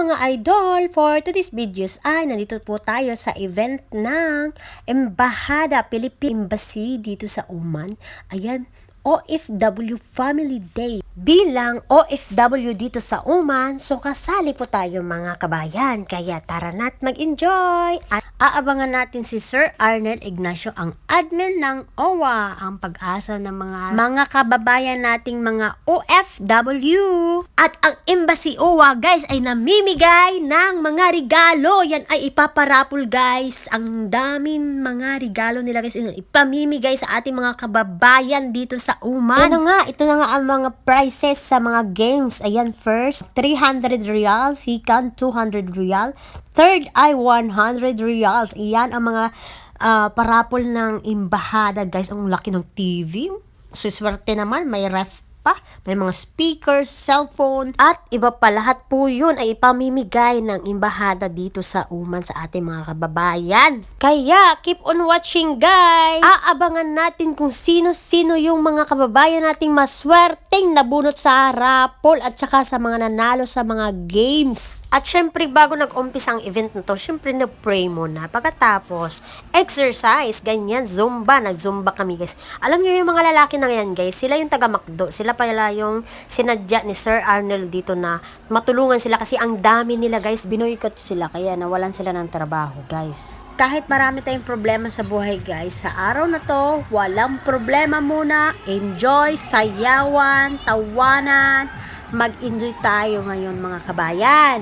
mga idol! For today's videos ay nandito po tayo sa event ng Embahada Philippine Embassy dito sa Oman. Ayan, OFW Family Day. Bilang OFW dito sa Oman, so kasali po tayo mga kabayan. Kaya tara na't mag-enjoy! At aabangan natin si Sir Arnel Ignacio, ang admin ng OWA, ang pag-asa ng mga mga kababayan nating mga OFW. At ang Embassy OWA, guys, ay namimigay ng mga regalo. Yan ay ipaparapol, guys. Ang daming mga regalo nila, guys, ipamimigay sa ating mga kababayan dito sa Oman. Ano nga, ito na nga ang mga prices sa mga games. Ayan, first, 300 real. Second, 200 real. Third ay 100 reals. Iyan ang mga ah, parapol ng imbahada, guys. Ang laki ng TV. Suswerte naman, may ref pa, may mga speakers, cellphone, at iba pa lahat po yun ay ipamimigay ng imbahada dito sa Uman sa ating mga kababayan. Kaya, keep on watching guys! Aabangan natin kung sino-sino yung mga kababayan nating maswerteng nabunot sa rapol at saka sa mga nanalo sa mga games. At syempre, bago nag-umpisa ang event na to, syempre na-pray muna. Pagkatapos, exercise, ganyan, zumba, nag-zumba kami guys. Alam niyo yung mga lalaki na yan guys, sila yung taga-makdo, sila pala yung sinadya ni Sir Arnold dito na matulungan sila kasi ang dami nila guys, binoykot sila kaya nawalan sila ng trabaho guys. Kahit marami tayong problema sa buhay guys, sa araw na to, walang problema muna, enjoy, sayawan, tawanan, mag-enjoy tayo ngayon mga kabayan.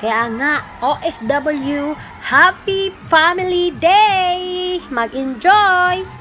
Kaya nga, OFW, Happy Family Day! Mag-enjoy!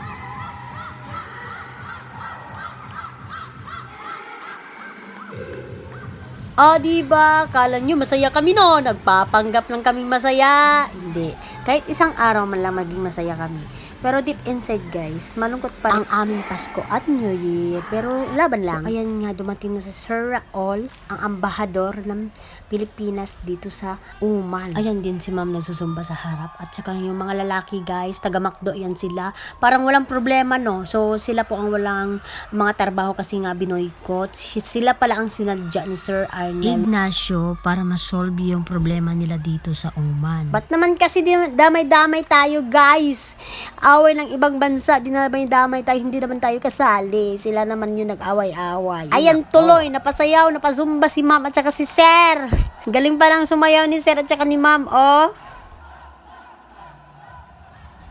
O, oh, diba? Kala nyo masaya kami no? Nagpapanggap lang kami masaya. Hindi. Kahit isang araw man lang maging masaya kami. Pero deep inside guys, malungkot pa ang aming Pasko at New Year. Pero laban lang. So, ayan nga, dumating na si Sir Raul, ang ambahador ng Pilipinas dito sa Uman. Ayan din si ma'am nagsusumba sa harap. At saka yung mga lalaki guys, taga-makdo yan sila. Parang walang problema no. So sila po ang walang mga trabaho kasi nga binoykot. Sila pala ang sinadya ni Sir Arnel Ignacio para masolve yung problema nila dito sa Oman. Ba't naman kasi damay-damay tayo guys? Away ng ibang bansa, dinamay-damay tayo, hindi naman tayo kasali. Sila naman yung nag-away-away. Ayan tuloy, napasayaw, napazumba si ma'am at saka si sir. Galing pa lang sumayaw ni sir at saka ni ma'am, oh.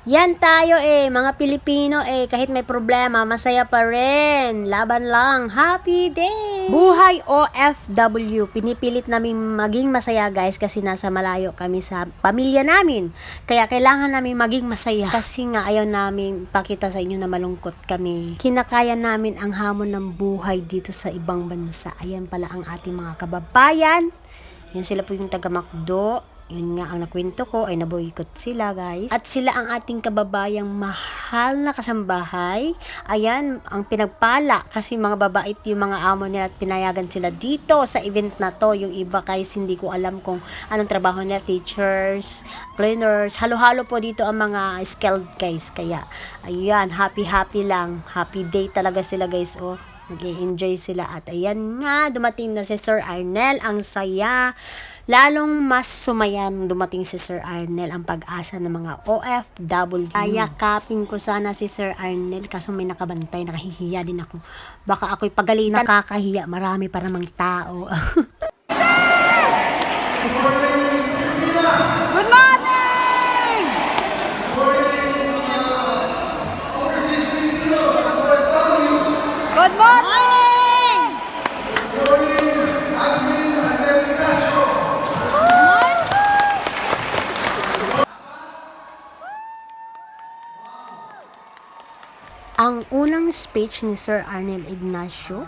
Yan tayo eh, mga Pilipino eh, kahit may problema, masaya pa rin. Laban lang. Happy day! Buhay OFW. Pinipilit namin maging masaya guys kasi nasa malayo kami sa pamilya namin. Kaya kailangan namin maging masaya. Kasi nga ayaw namin pakita sa inyo na malungkot kami. Kinakaya namin ang hamon ng buhay dito sa ibang bansa. Ayan pala ang ating mga kababayan. Yan sila po yung taga-makdo. Yun nga ang nakwento ko ay naboykot sila guys. At sila ang ating kababayang mahal na kasambahay. Ayan, ang pinagpala kasi mga babait yung mga amo nila at pinayagan sila dito sa event na to. Yung iba guys, hindi ko alam kung anong trabaho nila. Teachers, cleaners, halo-halo po dito ang mga skilled guys. Kaya, ayan, happy-happy lang. Happy day talaga sila guys. Oh nag enjoy sila at ayan nga dumating na si Sir Arnel ang saya lalong mas sumayan dumating si Sir Arnel ang pag-asa ng mga OFW kaya kapin ko sana si Sir Arnel kaso may nakabantay nakahihiya din ako baka ako'y pagalitan nakakahiya marami pa namang tao Good morning! Good morning! Unang speech ni Sir Arnel Ignacio,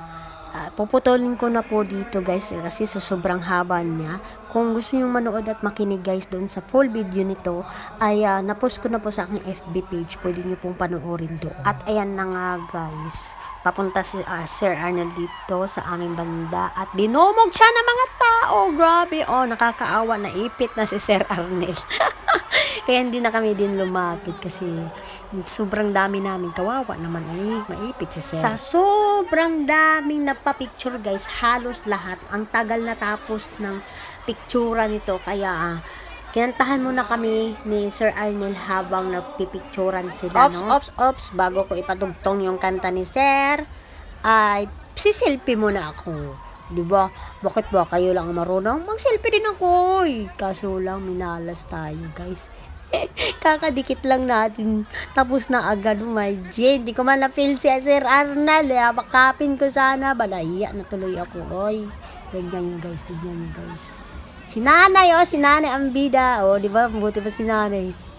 ah, puputulin ko na po dito guys eh, kasi sa sobrang haba niya. Kung gusto niyo manood at makinig guys doon sa full video nito, ay uh, napost ko na po sa aking FB page. Pwede niyo pong panoorin doon. At ayan na nga guys, papunta si ah, Sir Arnel dito sa aming banda at dinumog siya ng mga tao. Grabe, oh, nakakaawa na ipit na si Sir Arnel. Kaya hindi na kami din lumapit kasi sobrang dami namin kawawa naman ay maipit si Sir. Sa sobrang daming napapicture guys, halos lahat. Ang tagal na tapos ng pictura nito kaya ah, kinantahan muna kami ni Sir Arnel habang nagpipicturan sila, Ops, no? Ops, ops, bago ko ipatugtong yung kanta ni Sir, ay siselfie muna ako. Di ba? Bakit ba kayo lang ang marunong? Mag-selfie din ako. eh. Kaso lang, minalas tayo, guys. Kakadikit lang natin. Tapos na agad, oh my G. Hindi ko man na-feel si Sir Arnal. Eh. Bakapin ko sana. Balaya na tuloy ako. Oy. Tignan nyo, guys. Tignan nyo, guys. Si nanay, oh. Si nanay ang bida. Oh, di ba? Buti pa si nanay.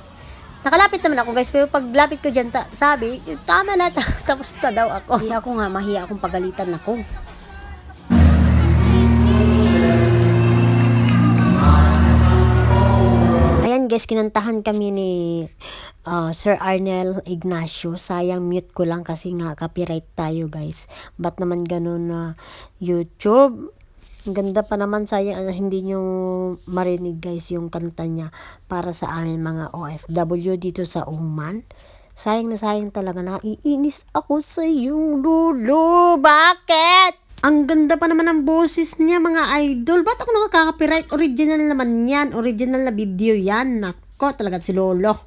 Nakalapit naman ako guys, pero paglapit ko dyan, ta- sabi, tama na, ta- tapos na daw ako. Mahiya ako nga, mahiya akong pagalitan ako. Guys, kinantahan kami ni uh, Sir Arnel Ignacio. Sayang mute ko lang kasi nga copyright tayo guys. Ba't naman ganun na YouTube? Ang ganda pa naman sayang uh, hindi nyo marinig guys yung kanta niya para sa amin mga OFW dito sa Oman. Sayang na sayang talaga naiinis ako sa iyo, Lulu. Bakit? Ang ganda pa naman ng boses niya, mga idol. Ba't ako nakaka-copyright? Original naman yan. Original na video yan. Nako, talaga si Lolo.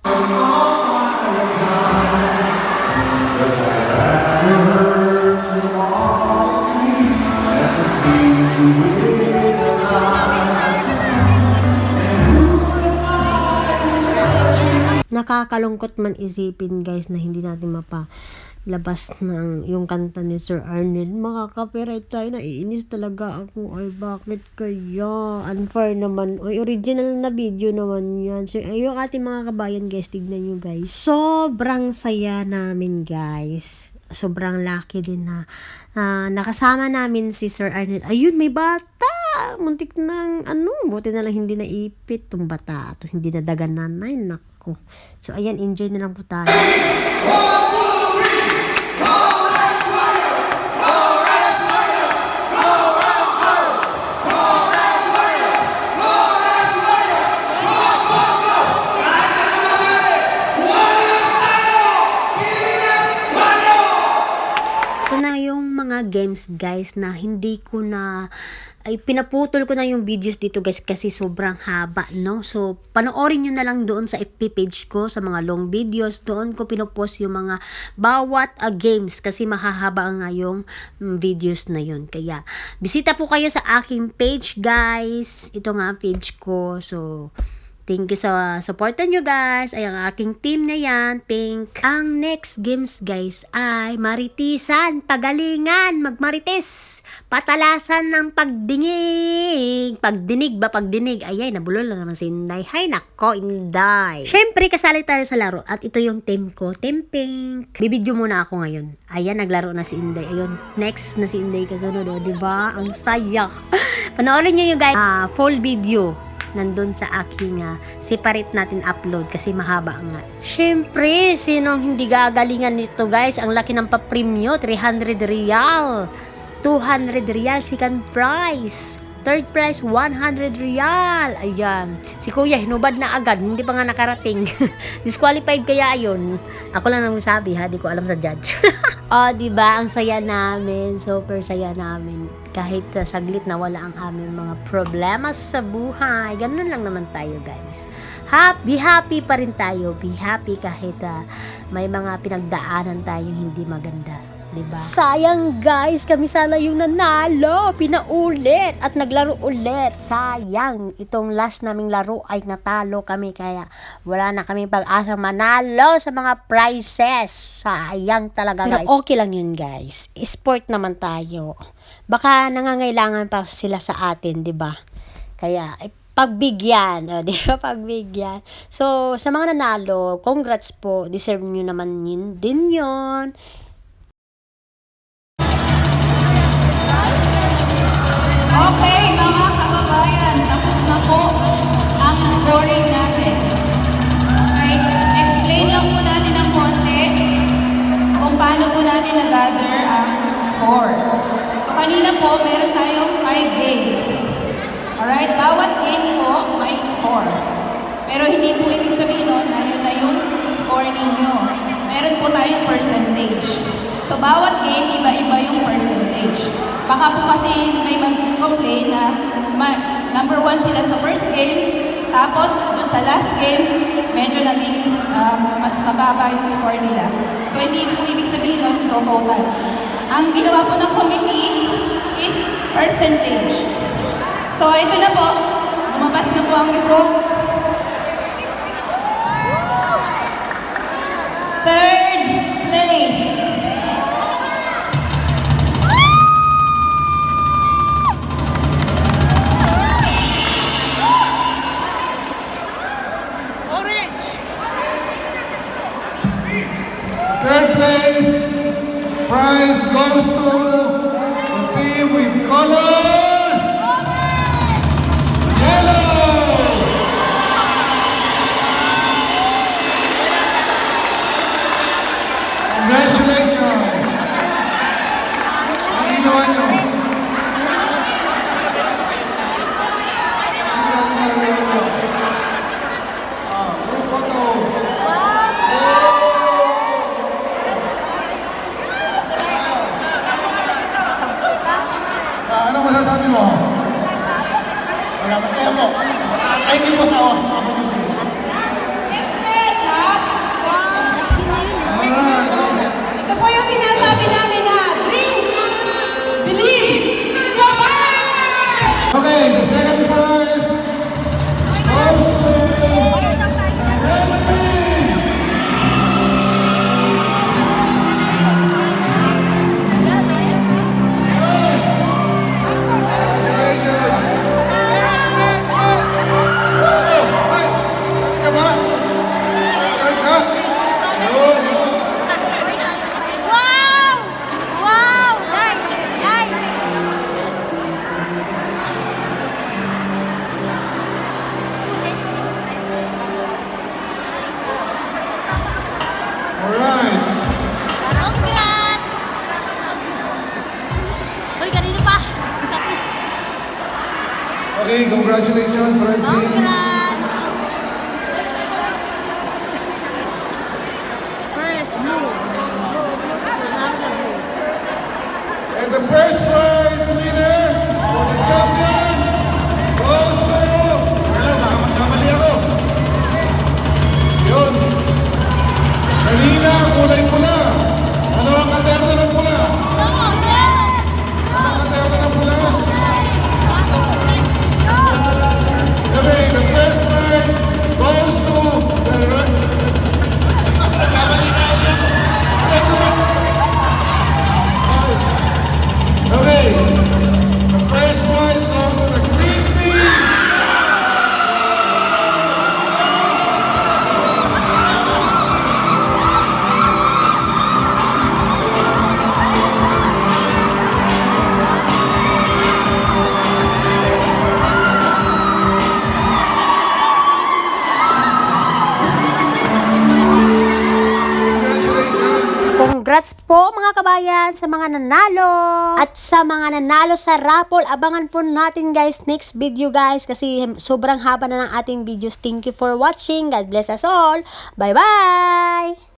Nakakalungkot man isipin guys na hindi natin mapalabas ng yung kanta ni Sir Arnel. Makaka-copyright tayo. Naiinis talaga ako. Ay, bakit kaya? Unfair naman. Ay, original na video naman yan. So, ay, yung ating mga kabayan guys, tignan nyo guys. Sobrang saya namin guys. Sobrang lucky din na ah, nakasama namin si Sir Arnel. Ayun, may bata! Muntik ng ano, buti na lang hindi naipit tong bata. At hindi nadagan nanay. Nako. So, ayan, enjoy na lang po tayo. Games guys na hindi ko na ay pinaputol ko na yung videos dito guys kasi sobrang haba no. So panoorin niyo na lang doon sa FB page ko sa mga long videos. Doon ko pinopost yung mga bawat ah, games kasi mahahaba nga yung mm, videos na yun. Kaya bisita po kayo sa aking page guys. Ito nga page ko. So Thank you sa supportan nyo guys. Ay, ang aking team na yan, Pink. Ang next games guys ay maritisan, pagalingan, magmarites, patalasan ng pagdingig. Pagdinig ba, pagdinig? Ayay, nabulol lang naman si Inday. Hay nako, Inday. Siyempre, kasali tayo sa laro at ito yung team ko, Team Pink. Bibidyo muna ako ngayon. Ayan, naglaro na si Inday. Ayun, next na si Inday kasunod, oh, di ba? Ang saya. Panoorin nyo yung guys, ah, full video nandun sa aking ah, separate natin upload kasi mahaba nga. Syempre, sinong hindi gagalingan nito guys? Ang laki ng papremyo, 300 real. 200 real second prize. Third prize, 100 real. Ayan. Si Kuya, hinubad na agad. Hindi pa nga nakarating. Disqualified kaya yun. Ako lang nang sabi ha. Di ko alam sa judge. oh, di ba Ang saya namin. Super saya namin. Kahit uh, saglit na wala ang aming mga problema sa buhay. Ganun lang naman tayo guys. Happy, happy pa rin tayo. Be happy kahit uh, may mga pinagdaanan tayong hindi maganda. Diba? Sayang guys, kami sana yung nanalo, pinaulit at naglaro ulit. Sayang, itong last naming laro ay natalo kami kaya wala na kami pag-asang manalo sa mga prizes. Sayang talaga guys. Okay lang yun guys. Sport naman tayo. Baka nangangailangan pa sila sa atin, 'di ba? Kaya eh, pagbigyan, o, di ba, pagbigyan. So, sa mga nanalo, congrats po, deserve nyo naman yun, din yon score. Pero hindi po ibig sabihin nun na yun na yung score ninyo. Meron po tayong percentage. So, bawat game, iba-iba yung percentage. Baka po kasi may mag-complain na ma- number one sila sa first game, tapos sa last game, medyo naging um, mas mababa yung score nila. So, hindi po ibig sabihin nun ito total. Ang ginawa po ng committee is percentage. So, ito na po. Lumabas na po ang result. Third place. Third place, prize goes to the team with color Amém. Congratulations, Renzi. Mga kabayan sa mga nanalo! At sa mga nanalo sa raffle, abangan po natin guys next video guys kasi sobrang haba na ng ating videos. Thank you for watching. God bless us all. Bye-bye!